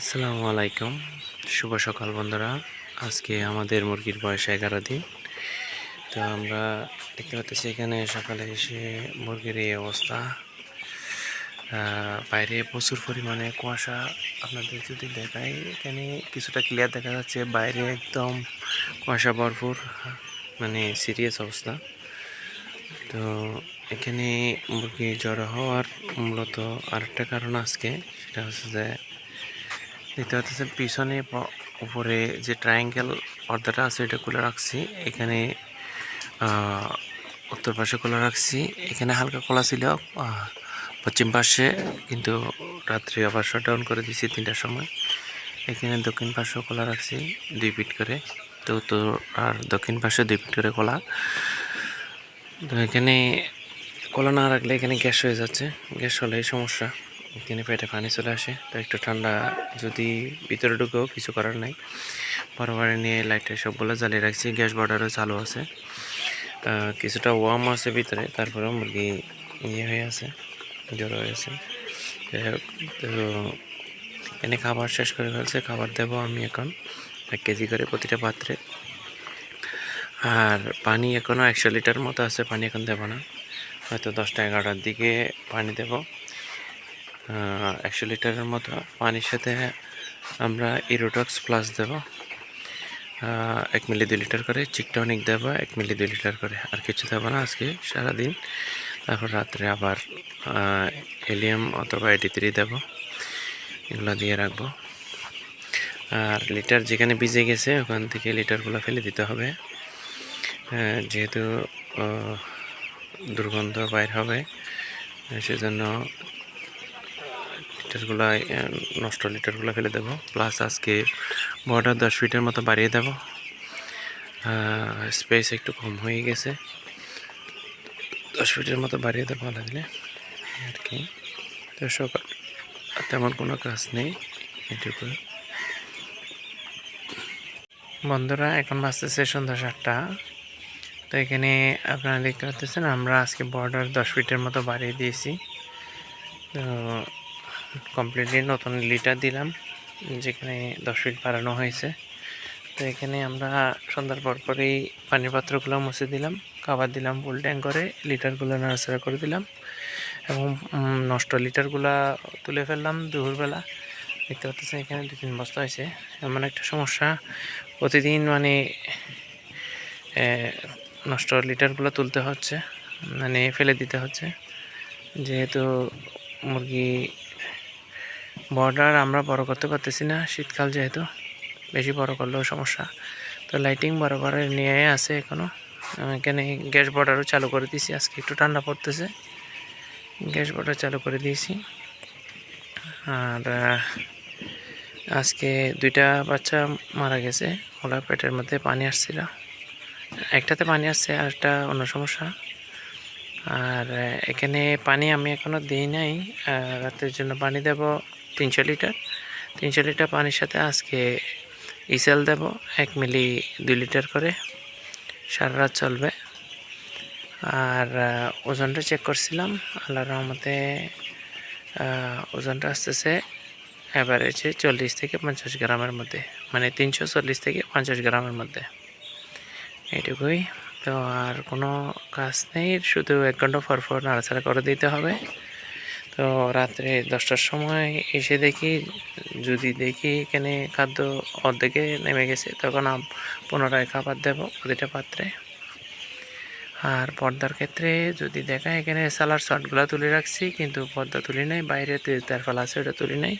আসসালামু আলাইকুম। শুভ সকাল বন্ধুরা। আজকে আমাদের মুরগির বয়স এগারো দিন। তো আমরা দেখতে পাচ্ছি এখানে সকালে এসে মুরগির এই অবস্থা। বাইরে প্রচুর পরিমাণে কুয়াশা। আপনাদের যদি দেখাই, এখানে কিছুটা ক্লিয়ার দেখা যাচ্ছে। বাইরে একদম কুয়াশা ভরপুর মানে সিরিয়াস অবস্থা। তো এখানে মুরগি জড়ো হওয়ার মূলত আরেকটা কারণ আজকে, সেটা হচ্ছে যে দেখতে পাচ্ছেন পিছনে উপরে যে ট্রায়াঙ্গেল পর্দাটা আছে, এটা খুলে রাখছি। এখানে উত্তর পাশে খোলা রাখছি। এখানে হালকা খোলা ছিল পশ্চিম পাশে, কিন্তু রাত্রে আবার শাট ডাউন করে দিয়েছি তিনটার সময়। এখানে দক্ষিণ পাশেও খোলা রাখছি, দুই ফিট করে। তো উত্তর আর দক্ষিণ পাশে দুই ফিট করে খোলা। তো এখানে কলা না রাখলে এখানে গ্যাস হয়ে যাচ্ছে। গ্যাস হলে সমস্যা। এখানে পেটে পানি চলে আসে। তো একটু ঠান্ডা যদি ভিতরে ঢুকেও কিছু করার নাই। বরাবর নিয়ে লাইটটা সবগুলো জ্বালিয়ে রাখছি। গ্যাস বর্ডারও চালু আছে। কিছুটা ওয়ার্ম আছে ভিতরে। তারপরেও মুরগি ইয়ে হয়ে আছে হয়েছে যাই হোক, তো এনে খাবার শেষ করে ফেলছে। খাবার দেবো আমি এখন। এক কেজি করে প্রতিটা পাত্রে। আর পানি এখনও একশো লিটার মতো আছে। পানি এখন দেবো না। হয়তো দশটা এগারোটার দিকে পানি দেব। একশো লিটারের মতো পানির সাথে আমরা ইরোটক্স প্লাস দেব। এক মিলি দুই লিটার করে চিকটনিক দেব, এক মিলি দুই লিটার করে। আর কিছু দেবো না আজকে, সারাদিন। তারপর রাত্রে আবার হেলিয়াম অথবা এটি থ্রি দেবো। এগুলো দিয়ে রাখব। আর লিটার যেখানে ভিজে গেছে, ওখান থেকে লিটারগুলো ফেলে দিতে হবে। যেহেতু দুর্গন্ধ বাইর হবে সেজন্য লিটারগুলো নষ্ট লিটারগুলো ফেলে দেবো। প্লাস আজকে বর্ডার দশ ফিটের মতো বাড়িয়ে দেবো। স্পেস একটু কম হয়ে গেছে। দশ ফিটের মতো বাড়িয়ে দেবো লাগলে আর কি। তো সকাল, তেমন কোনো কাজ নেই এটুকু। বন্ধুরা, এখন বাজতেছে সন্ধ্যা সাতটা তো এখানে আপনারা দেখতে পাচ্ছেন, আমরা আজকে বর্ডার দশ ফিটের মতো বাড়িয়ে দিয়েছি। তো কমপ্লিটলি নতুন লিটার দিলাম। যেখানে দশ ফিট বাড়ানো হয়েছে। তো এখানে আমরা সন্ধ্যার পর পরেই পানির পাত্রগুলো মুছে দিলাম খাবার দিলাম ফুল ট্যাঙ্ক করে লিটারগুলো নাড়াচাড়া করে দিলাম এবং নষ্ট লিটারগুলা তুলে ফেললাম দুপুরবেলা। দেখতে পাচ্ছেন এখানে দু তিন বস্তা হয়েছে। এমন একটা সমস্যা, প্রতিদিন মানে নষ্ট লিটারগুলো তুলতে হচ্ছে মানে ফেলে দিতে হচ্ছে। যেহেতু মুরগি বর্ডার আমরা বড় করতে পারতেছি না, শীতকাল যেহেতু, বেশি বড় করলেও সমস্যা। তো লাইটিং বড় করে নিয়ে আছে এখনও এখানে গ্যাস বর্ডারও চালু করে দিয়েছি, আজকে একটু ঠান্ডা পড়তেছে। গ্যাস বর্ডার চালু করে দিয়েছি। আর আজকে দুইটা বাচ্চা মারা গেছে, ওরা পেটের মধ্যে পানি আসছিল। একটাতে পানি আসছে আর একটা অন্য সমস্যা। আর, এখানে পানি আমি এখনও দিই নাই রাতের জন্য পানি দেব। তিনশো লিটার। তিনশো লিটার পানির সাথে আজকে ইসেল দেব, এক মিলি দুই লিটার করে। সারা রাত চলবে। আর ওজনটা চেক করছিলাম আল্লাহ রহমতে ওজনটা আসতেছে অ্যাভারেজে চল্লিশ থেকে পঞ্চাশ গ্রামের মধ্যে। মানে তিনশো চল্লিশ থেকে পঞ্চাশ গ্রামের মধ্যে। এইটুকুই। তো আর কোনো কাজ নেই, শুধু এক ঘণ্টা পর পর নাড়াচাড়া করে দিতে হবে। তো রাত্রে দশটার সময় এসে দেখি, যদি দেখি এখানে খাদ্য অর্ধেকে নেমে গেছে, তখন পুনরায় খাবার দেবো প্রতিটা পাত্রে। আর পর্দার ক্ষেত্রে যদি দেখা, এখানে সালার শর্টগুলো তুলে রাখছি, কিন্তু পর্দা তুলি নাই, বাইরে তেরফাল আছে, ওটা তুলি নাই।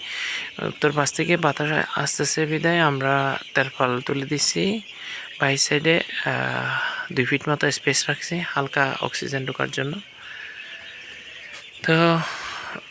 উত্তর পাশ থেকে বাতাস আসতেছে বিদায়, আমরা তেরফাল তুলে দিচ্ছি বাইর সাইডে দুই ফিট মতো স্পেস রাখছি, হালকা অক্সিজেন ঢোকার জন্য। তো